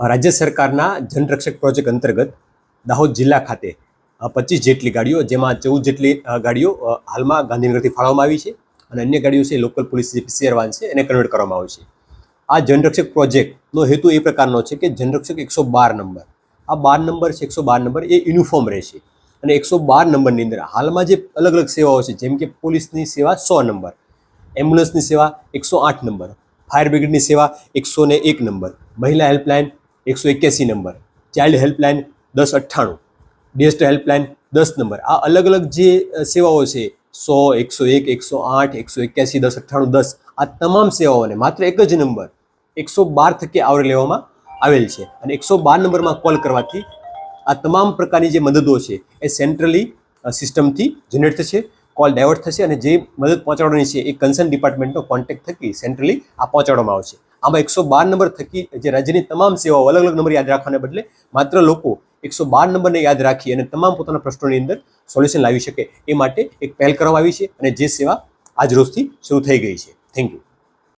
રાજ્ય સરકારના જનરક્ષક પ્રોજેક્ટ અંતર્ગત દાહોદ જિલ્લા ખાતે પચીસ જેટલી ગાડીઓ, જેમાં ચૌદ જેટલી ગાડીઓ હાલમાં ગાંધીનગરથી ફાળવવામાં આવી છે અને અન્ય ગાડીઓ છે, લોકલ પોલીસ જે પીસીઆર વાન છે, એને કન્વર્ટ કરવામાં આવી છે. આ જનરક્ષક પ્રોજેક્ટનો હેતુ એ પ્રકારનો છે કે જનરક્ષક એકસો બાર નંબર, આ બાર નંબર છે, એકસો બાર નંબર એ યુનિફોર્મ રહેશે અને એકસો બાર નંબરની અંદર હાલમાં જે અલગ અલગ સેવાઓ છે, જેમ કે પોલીસની સેવા સો નંબર, એમ્બ્યુલન્સની સેવા એકસો આઠ નંબર, ફાયર બ્રિગેડની સેવા એકસો ને એક નંબર, મહિલા હેલ્પલાઇન એકસો એક્યાસી નંબર ચાઇલ્ડ હેલ્પલાઇન દસ અઠ્ઠાણું ડિએસ્ટ હેલ્પલાઇન દસ નંબર. આ અલગ અલગ જે સેવાઓ છે, સો, એકસો એક, એકસો આઠ, એકસો એક્યાસી, દસ અઠ્ઠાણું, દસ, આ તમામ સેવાઓને માત્ર એક જ નંબર, એકસો બાર થકી આવરી લેવામાં આવેલ છે. અને એકસો બાર નંબરમાં કોલ કરવાથી આ તમામ પ્રકારની જે મદદો છે, એ સેન્ટ્રલી સિસ્ટમથી જનરેટ થશે કોલ ડાયવર્ટ થશે અને જે મદદ પહોંચાડવાની છે, એ કન્સર્ન ડિપાર્ટમેન્ટનો કોન્ટેક્ટ થકી સેન્ટ્રલી આ પહોંચાડવામાં આવશે. આમાં એકસો બાર નંબર થકી જે રાજ્યની તમામ સેવાઓ અલગ અલગ નંબર યાદ રાખવાને બદલે માત્ર લોકો એકસો બાર નંબરને યાદ રાખી અને તમામ પોતાના પ્રશ્નોની અંદર સોલ્યુશન લાવી શકે એ માટે એક પહેલ કરવામાં આવી છે અને જે સેવા આજ રોજથી શરૂ થઈ ગઈ છે. Thank you